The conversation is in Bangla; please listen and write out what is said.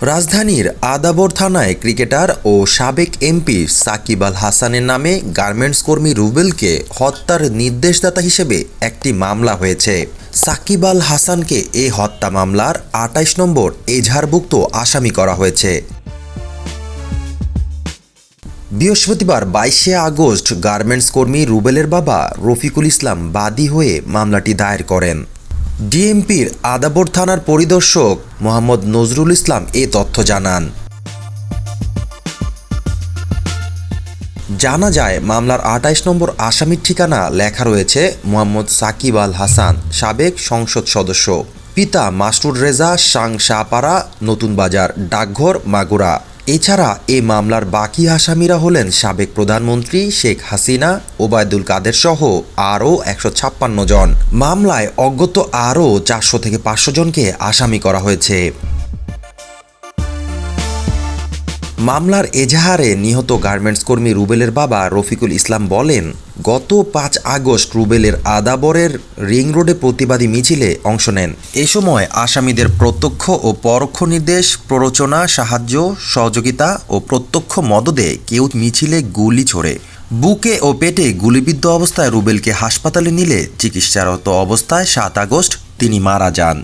রাজধানীর আদাবর থানায় ক্রিকেটার ও সাবেক এমপি সাকিব আল হাসানের নামে গার্মেন্টস কর্মী রুবেলকে হত্যার নির্দেশদাতা হিসেবে একটি মামলা হয়েছে। সাকিব আল হাসানকে এ হত্যা মামলার আটাইশ নম্বর এজাহারভুক্ত আসামি করা হয়েছে। বৃহস্পতিবার বাইশে আগস্ট গার্মেন্টস কর্মী রুবেলের বাবা রফিকুল ইসলাম বাদী হয়ে মামলাটি দায়ের করেন। ডিএমপির আদাবর থানার পরিদর্শক মোহাম্মদ নজরুল ইসলাম এ তথ্য জানান। জানা যায়, মামলার আটাইশ নম্বর আসামির ঠিকানা লেখা রয়েছে মোহাম্মদ সাকিব আল হাসান, সাবেক সংসদ সদস্য। পিতা মাসরুর রেজা, সাং শাহপাড়া নতুন বাজার, ডাকঘর, মাগুরা। এছাড়া এ মামলার বাকি আসামিরা হলেন সাবেক প্রধানমন্ত্রী শেখ হাসিনা, ওবায়দুল কাদের সহ আরও একশো ছাপ্পান্ন জন। মামলায় অজ্ঞত আরও চারশো থেকে পাঁচশো জনকে আসামি করা হয়েছে। মামলার এজাহারে নিহত গার্মেন্টস কর্মী রুবেলের বাবা রফিকুল ইসলাম বলেন, গত পাঁচ আগস্ট রুবেলের আদাবরের রিং রোডে প্রতিবাদী মিছিলে অংশ নেন। এ সময় আসামিদের প্রত্যক্ষ ও পরোক্ষ নির্দেশ, প্ররোচনা, সাহায্য, সহযোগিতা ও প্রত্যক্ষ মদদে কেউ মিছিলে গুলি ছোড়ে। বুকে ও পেটে গুলিবিদ্ধ অবস্থায় রুবেলকে হাসপাতালে নিলে চিকিৎসারত অবস্থায় সাত আগস্ট তিনি মারা যান।